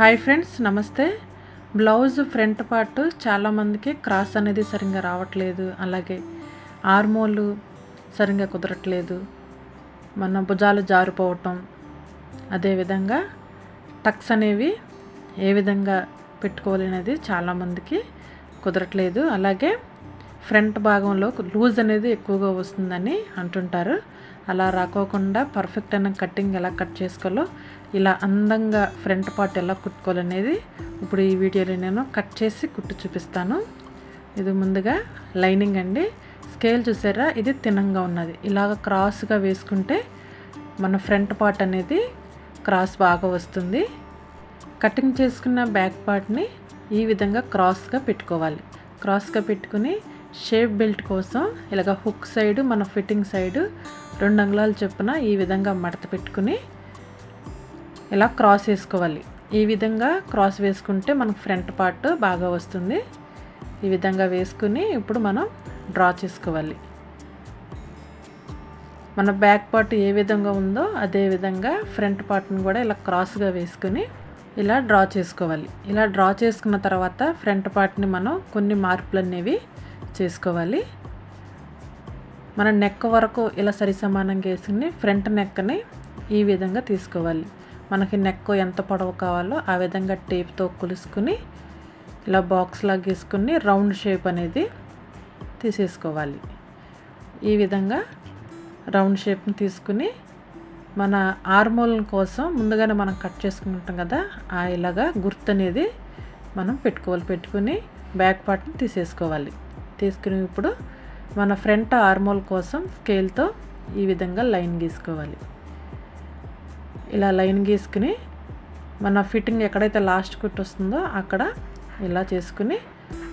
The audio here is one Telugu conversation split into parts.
హాయ్ ఫ్రెండ్స్ నమస్తే. బ్లౌజ్ ఫ్రంట్ పార్ట్ చాలామందికి క్రాస్ అనేది సరిగ్గా రావట్లేదు. అలాగే ఆర్మోలు సరిగ్గా కుదరట్లేదు. మన భుజాలు జారిపోవటం. అదేవిధంగా టక్స్ అనేవి ఏ విధంగా పెట్టుకోవాలి అనేది చాలామందికి కుదరట్లేదు. అలాగే ఫ్రంట్ భాగంలో లూజ్ అనేది ఎక్కువగా వస్తుందని అంటుంటారు. అలా రాకోకుండా పర్ఫెక్ట్ అయిన కటింగ్ ఎలా కట్ చేసుకోవాలో ఇలా అందంగా ఫ్రంట్ పార్ట్ ఎలా కుట్టుకోవాలనేది ఇప్పుడు ఈ వీడియోలో నేను కట్ చేసి కుట్టు చూపిస్తాను. ఇది ముందుగా లైనింగ్ అండి. స్కేల్ చూసారా? ఇది తినంగా ఉన్నది. ఇలాగ క్రాస్గా వేసుకుంటే మన ఫ్రంట్ పార్ట్ అనేది క్రాస్ బాగా వస్తుంది. కటింగ్ చేసుకున్న బ్యాక్ పార్ట్ని ఈ విధంగా క్రాస్గా పెట్టుకోవాలి. క్రాస్గా పెట్టుకుని షేప్ బెల్ట్ కోసం ఇలాగ హుక్ సైడ్ మన ఫిట్టింగ్ సైడ్ రెండు అంగుళాలు చొప్పున ఈ విధంగా మడత పెట్టుకుని ఇలా క్రాస్ వేసుకోవాలి. ఈ విధంగా క్రాస్ వేసుకుంటే మనకు ఫ్రంట్ పార్ట్ బాగా వస్తుంది. ఈ విధంగా వేసుకుని ఇప్పుడు మనం డ్రా చేసుకోవాలి. మన బ్యాక్ పార్ట్ ఏ విధంగా ఉందో అదే విధంగా ఫ్రంట్ పార్ట్ని కూడా ఇలా క్రాస్గా వేసుకుని ఇలా డ్రా చేసుకోవాలి. ఇలా డ్రా చేసుకున్న తర్వాత ఫ్రంట్ పార్ట్ని మనం కొన్ని మార్పులు అనేవి చేసుకోవాలి. మన నెక్ వరకు ఇలా సరి సమానంగా వేసుకుని ఫ్రంట్ నెక్ని ఈ విధంగా తీసుకోవాలి. మనకి నెక్ ఎంత పొడవు కావాలో ఆ విధంగా టేప్తో కొలుసుకుని ఇలా బాక్స్ లాగా గీసుకుని రౌండ్ షేప్ అనేది తీసేసుకోవాలి. ఈ విధంగా రౌండ్ షేప్ని తీసుకుని మన ఆర్మోల్ కోసం ముందుగానే మనం కట్ చేసుకుంటాం కదా ఆ ఇలాగా గుర్తు అనేది మనం పెట్టుకోవాలి. పెట్టుకుని బ్యాక్ పార్ట్ని తీసేసుకోవాలి. తీసుకుని ఇప్పుడు మన ఫ్రంట్ ఆర్మోల్ కోసం స్కేల్తో ఈ విధంగా లైన్ గీసుకోవాలి. ఇలా లైన్ గీసుకుని మన ఫిట్టింగ్ ఎక్కడైతే లాస్ట్ కుట్ వస్తుందో అక్కడ ఇలా చేసుకుని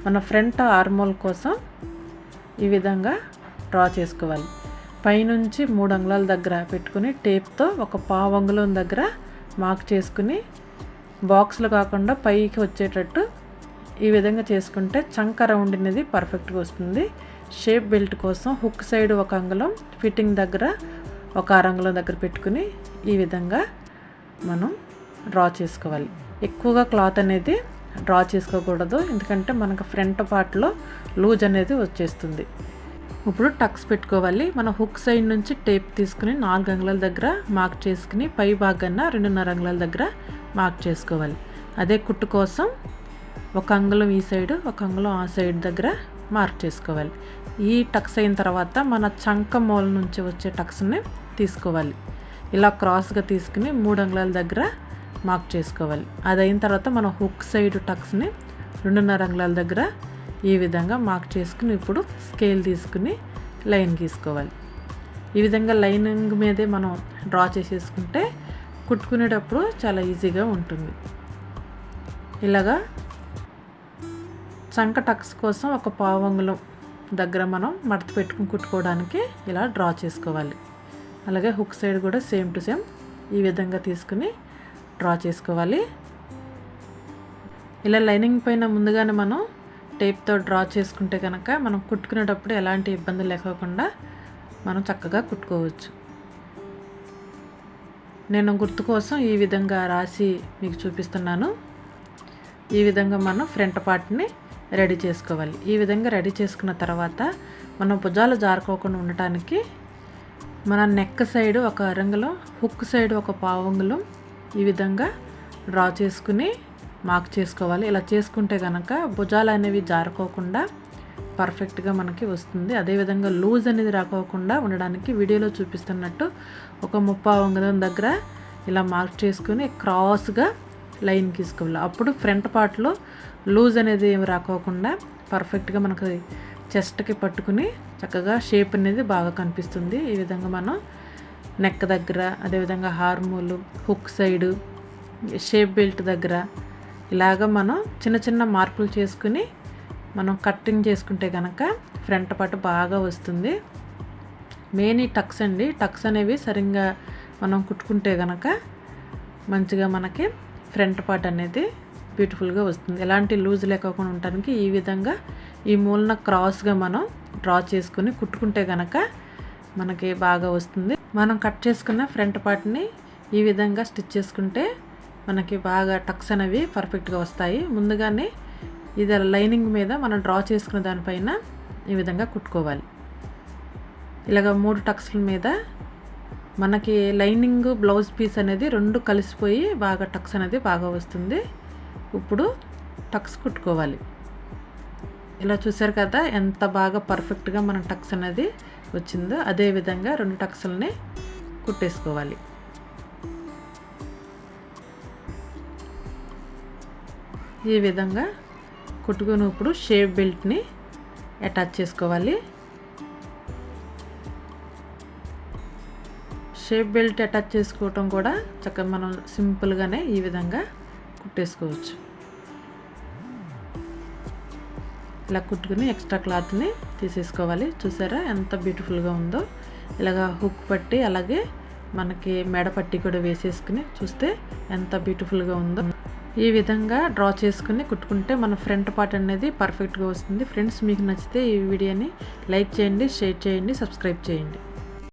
మన ఫ్రంట్ ఆర్మోల్ కోసం ఈ విధంగా డ్రా చేసుకోవాలి. పైనుంచి మూడు అంగుళాల దగ్గర పెట్టుకుని టేప్తో ఒక పావు అంగుళం దగ్గర మార్క్ చేసుకుని బాక్స్లు కాకుండా పైకి వచ్చేటట్టు ఈ విధంగా చేసుకుంటే చంక రౌండ్ అనేది పర్ఫెక్ట్గా వస్తుంది. షేప్ బెల్ట్ కోసం హుక్ సైడ్ ఒక అంగుళం ఫిట్టింగ్ దగ్గర ఒక అరంగుళం దగ్గర పెట్టుకుని ఈ విధంగా మనం డ్రా చేసుకోవాలి. ఎక్కువగా క్లాత్ అనేది డ్రా చేసుకోకూడదు ఎందుకంటే మనకు ఫ్రంట్ పార్ట్లో లూజ్ అనేది వచ్చేస్తుంది. ఇప్పుడు టక్స్ పెట్టుకోవాలి. మన హుక్ సైడ్ నుంచి టేప్ తీసుకుని నాలుగు అంగుళాల దగ్గర మార్క్ చేసుకుని పై భాగాన రెండున్నర అంగుళాల దగ్గర మార్క్ చేసుకోవాలి. అదే కుట్టు కోసం ఒక అంగుళం ఈ సైడ్ ఒక అంగుళం ఆ సైడ్ దగ్గర మార్క్ చేసుకోవాలి. ఈ టక్స్ అయిన తర్వాత మన చంక మూల నుంచి వచ్చే టక్స్ని తీసుకోవాలి. ఇలా క్రాస్గా తీసుకుని మూడు అంగుళాల దగ్గర మార్క్ చేసుకోవాలి. అది అయిన తర్వాత మన హుక్ సైడ్ టక్స్ని రెండున్నర అంగుళాల దగ్గర ఈ విధంగా మార్క్ చేసుకుని ఇప్పుడు స్కేల్ తీసుకుని లైన్ గీసుకోవాలి. ఈ విధంగా లైనింగ్ మీదే మనం డ్రా చేసేసుకుంటే కుట్టుకునేటప్పుడు చాలా ఈజీగా ఉంటుంది. ఇలాగా చంక టక్స్ కోసం ఒక పావంగులం దగ్గర మనం మడత పెట్టుకుని కుట్టుకోవడానికి ఇలా డ్రా చేసుకోవాలి. అలాగే హుక్ సైడ్ కూడా సేమ్ టు సేమ్ ఈ విధంగా తీసుకుని డ్రా చేసుకోవాలి. ఇలా లైనింగ్ పైన ముందుగానే మనం టేప్తో డ్రా చేసుకుంటే కనుక మనం కుట్టుకునేటప్పుడు ఎలాంటి ఇబ్బంది లేకోకుండా మనం చక్కగా కుట్టుకోవచ్చు. నేను గుర్తు కోసం ఈ విధంగా రాసి మీకు చూపిస్తున్నాను. ఈ విధంగా మనం ఫ్రంట్ పార్ట్ని రెడీ చేసుకోవాలి. ఈ విధంగా రెడీ చేసుకున్న తర్వాత మనం భుజాలు జారుకోకుండా ఉండటానికి మన నెక్ సైడ్ ఒక అరంగులం హుక్ సైడ్ ఒక పావంగులం ఈ విధంగా డ్రా చేసుకుని మార్క్ చేసుకోవాలి. ఇలా చేసుకుంటే కనుక భుజాలు అనేవి జారుకోకుండా పర్ఫెక్ట్గా మనకి వస్తుంది. అదేవిధంగా లూజ్ అనేది రాకోకుండా ఉండడానికి వీడియోలో చూపిస్తున్నట్టు ఒక ముప్పావు అంగుళం దగ్గర ఇలా మార్క్ చేసుకుని క్రాస్గా లైన్ గీసుకోవాలి. అప్పుడు ఫ్రంట్ పార్ట్లో లూజ్ అనేది ఏమి రాకోకుండా పర్ఫెక్ట్గా మనకు చెస్ట్కి పట్టుకుని చక్కగా షేప్ అనేది బాగా కనిపిస్తుంది. ఈ విధంగా మనం నెక్ దగ్గర అదేవిధంగా హార్మోలు హుక్ సైడు షేప్ బెల్ట్ దగ్గర ఇలాగ మనం చిన్న చిన్న మార్పులు చేసుకుని మనం కట్టింగ్ చేసుకుంటే కనుక ఫ్రంట్ పార్ట్ బాగా వస్తుంది. మెయిన్ ఈ టక్స్ అండి. టక్స్ అనేవి సరిగ్గా మనం కుట్టుకుంటే కనుక మంచిగా మనకి ఫ్రంట్ పార్ట్ అనేది బ్యూటిఫుల్గా వస్తుంది. ఎలాంటి లూజ్ లేకుండా ఉండడానికి ఈ విధంగా ఈ మూలన క్రాస్గా మనం డ్రా చేసుకుని కుట్టుకుంటే కనుక మనకి బాగా వస్తుంది. మనం కట్ చేసుకున్న ఫ్రంట్ పార్ట్ని ఈ విధంగా స్టిచ్ చేసుకుంటే మనకి బాగా టక్స్ అనేవి పర్ఫెక్ట్గా వస్తాయి. ముందుగానే ఇది లైనింగ్ మీద మనం డ్రా చేసుకున్న దానిపైన ఈ విధంగా కుట్టుకోవాలి. ఇలాగ మూడు టక్స్ల మీద మనకి లైనింగ్ బ్లౌజ్ పీస్ అనేది రెండు కలిసిపోయి బాగా టక్స్ అనేది బాగా వస్తుంది. ఇప్పుడు టక్స్ కుట్టుకోవాలి. ఇలా చూసారు కదా ఎంత బాగా పర్ఫెక్ట్గా మన టక్స్ అనేది వచ్చిందో అదే విధంగా రెండు టక్స్లని కుట్టేసుకోవాలి. ఈ విధంగా కుట్టుకుని ఇప్పుడు షేప్ బెల్ట్ని అటాచ్ చేసుకోవాలి. షేప్ బెల్ట్ అటాచ్ చేసుకోవటం కూడా చక్కగా మనం సింపుల్గానే ఈ విధంగా కుట్టేసుకోవచ్చు. ఇలా కుట్టుకుని ఎక్స్ట్రా క్లాత్ని తీసేసుకోవాలి. చూసారా ఎంత బ్యూటిఫుల్గా ఉందో. ఇలాగా హుక్ పట్టి అలాగే మనకి మెడ పట్టి కూడా వేసేసుకుని చూస్తే ఎంత బ్యూటిఫుల్గా ఉందో. ఈ విధంగా డ్రా చేసుకుని కుట్టుకుంటే మన ఫ్రంట్ పార్ట్ అనేది పర్ఫెక్ట్గా వస్తుంది. ఫ్రెండ్స్ మీకు నచ్చితే ఈ వీడియోని లైక్ చేయండి షేర్ చేయండి సబ్స్క్రైబ్ చేయండి.